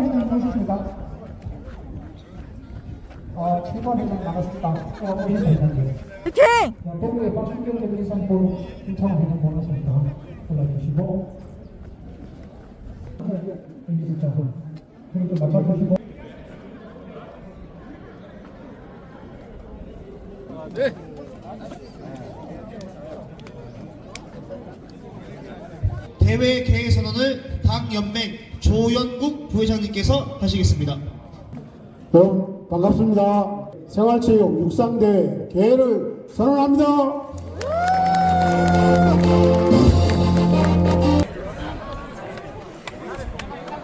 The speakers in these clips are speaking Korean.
회장 보셨습니까? 어, 7번 회장 나갔습니다. 어, 우리 회장님. 화이팅! 대구의 박순경 대리선 본 김창호 회장 보냈습니다. 골라주시고 여기서 자, 그리고 좀 맞춰주시고 대회 개회 선언을 당 연맹 조연국 부회장님께서 하시겠습니다. 네, 반갑습니다. 생활체육 육상대 개회를 선언합니다.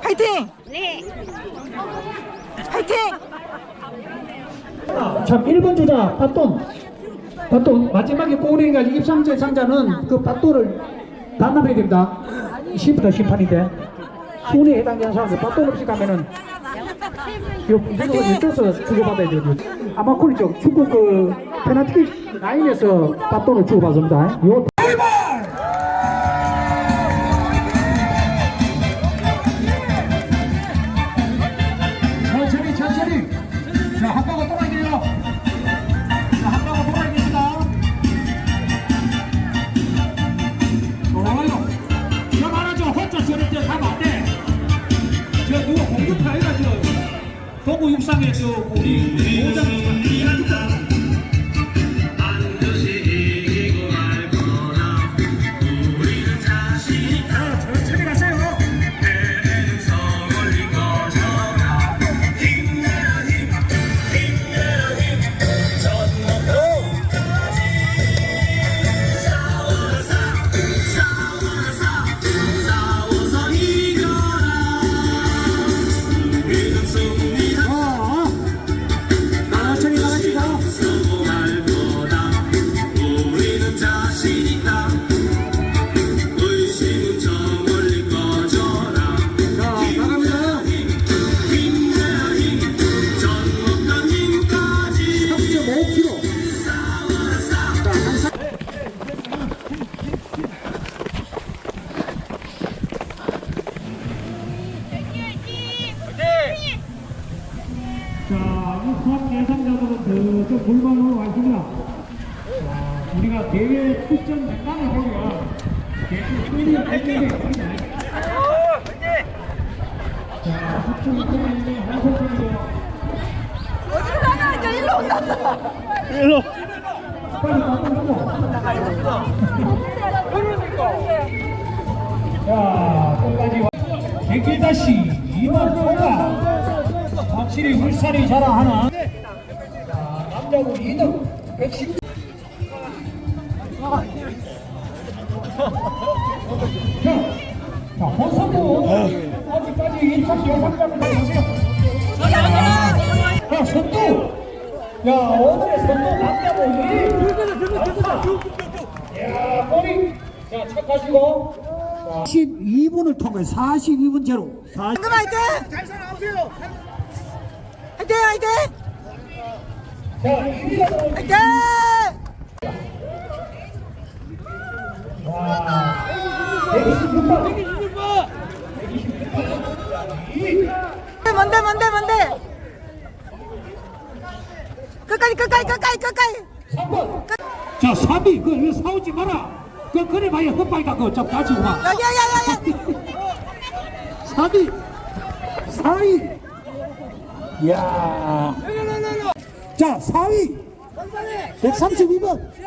화이팅! 네. 화이팅! 참 1번 주자 빠돈 빠돈 마지막에 꼬리가 입상제 상자는 그 빠돈을 반납해야 됩니다 심판 심판인데 순위에 해당되는 사람들 빠돈 없이 가면은 이거 이쪽에서 주고받아야 돼요. 아마콜리 쪽 축구 그 페널티 라인에서 빠돈을 주고받습니다. 요 천천히 천천히. 자 한바 있습니다. 자? 저 일로. 자, 끝까지 와. 백길다시 2번 통과. 확실히 울산이 자랑하는 자, 남자부 2등 110. 자, 자, 호선부 아직 까지 인천 예상자를 가세요. 자, 선두. 야, 오늘의 선두 1위. 야, 꼬리. 자, 착하시고. 42분을 통해 42분 제로. 40... 방금 화이팅! 화이팅! 화이팅! 자, 1위가 화이팅! 와, 126번. 뭔데 뭔데 뭔데? 끝까지 끝까지 끝까지 끝까지 3번. 자, 3위. 그, 이거 싸우지 마라. 그, 그래 봐야 그거 좀 가지고 와. 여기 여기 여기 3위. 4위. 이야. 자, 4위. 132번.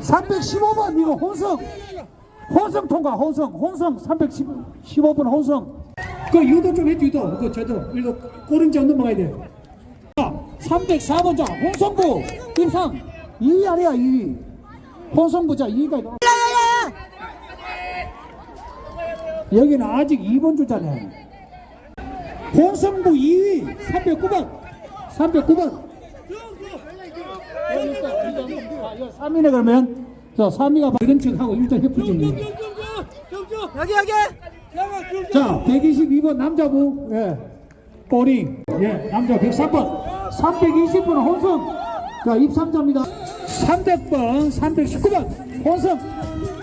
315번, 이거 혼성. 혼성 통과, 혼성. 혼성, 315번 혼성. 그 유도 좀 해줘, 유도. 그, 저도, 이거 꼬림지 안 넘어가야 돼. 자, 304번 자, 홍성부. 임상. 2위 아니야, 2위. 홍성부 자, 2위가 있다. 야야야! 여기는 아직 2번 주자네. 홍성부 2위 309번 309번 3위네 그러면 자, 3위가 이런 척하고 일단 협부 좀. 여기 여기 자, 122번 남자부, 예, 꼬링, 예, 남자 103번, 320번은 혼성, 자, 입상자입니다. 300번, 319번, 혼성,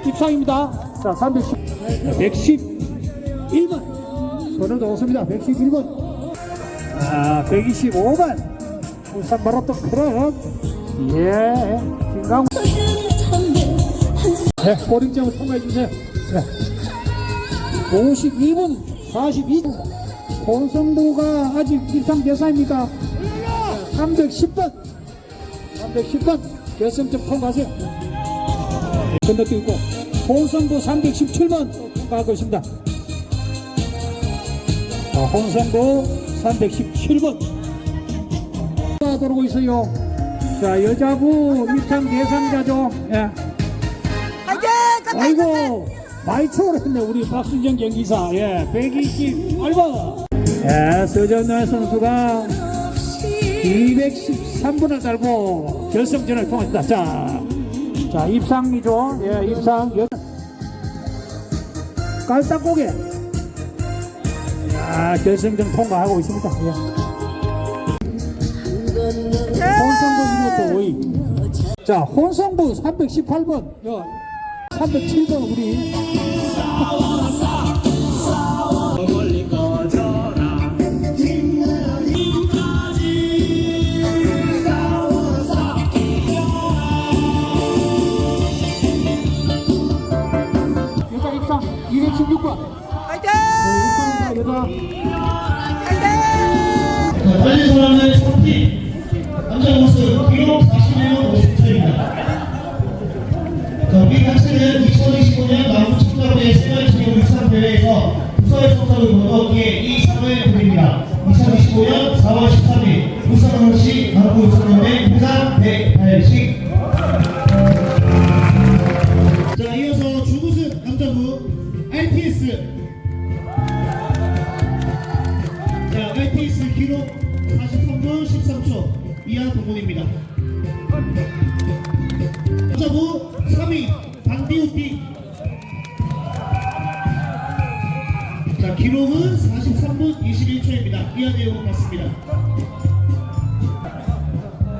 입상입니다. 자, 310, 111번, 오늘도 오습니다. 111번, 아, 125번, 울산 마라톤 클럽, 예, 김강우, 네, 꼬링점을 통과해 주세요. 네. 52분 42분. 본성부가 아직 입상 대사입니까? 310번. 310번. 결승점 통과하세요. 건너뛰고 본성부 317번 통과할 것입니다. 자, 본성부 317번. 돌고 있어요 자 여자부 입상 대상자죠 예. 아이고 많이 초월했네 우리 박순정 경기사. 예 128번 예 서정노 선수가 213분을 달고 결승전을 통했다. 자, 자 입상이죠 예 입상 여... 깔딱고개. 야 결승전 통과하고 있습니다. 예. 혼성부 이것도 5위 자 혼성부 318번. 야, 307번 우리. 여자 입상 216번. 화이팅! 여자 화이팅! 자, 빨리 사람은 3팀 거두었기에 이 상을 드립니다. 2025년 4월 13일 울산광역시 남부 육상연맹 부산 180 자, 이어서 주무승 남자부 RTS 자, LTS 기록 43분 13초 이하 동문입니다. 여자부 3위 반디우띠 자, 기록은 43분 21초입니다. 이하 내용은 같습니다.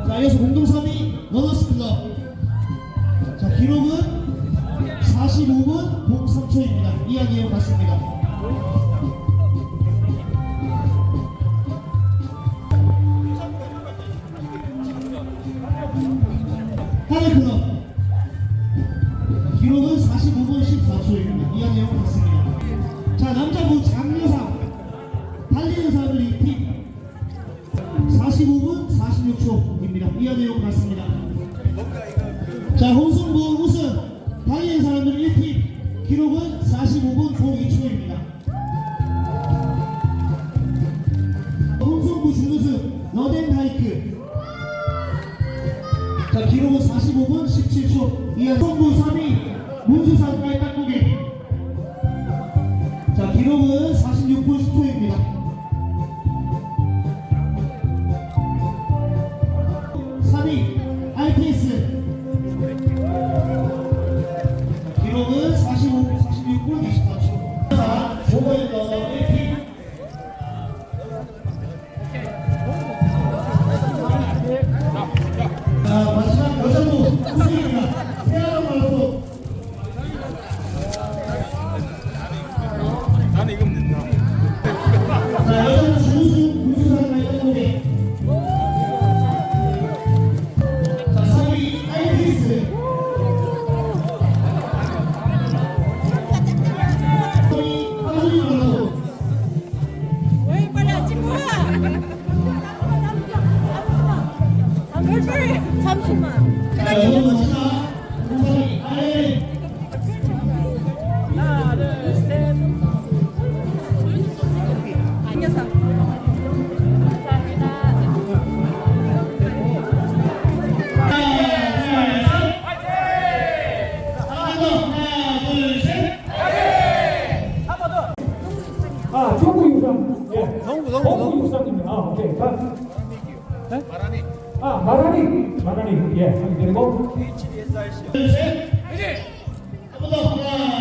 자, 이어서 공동 3위 러너스 클럽 자, 기록은 45분 03초입니다. 이하 내용 같습니다. 45분 46초입니다. 이하 내용 같습니다. 자 홍성부 우승 달리는 사람들 1팀 기록은 45분 02초입니다. 홍성부 준우승 러덴 하이크 자 기록은 45분 17초 이하 성부 3위 문수산 깔딱고개 자 기록은 아, 정구 육상. 예. 정구, 정구, 정구 육상입니다. 아, 오케이. 자. 네? 마라니. 아, 마라니. 마라니. 예. 그리고 HDSRC. 둘, 셋. 화이팅! 한번 더. 하나.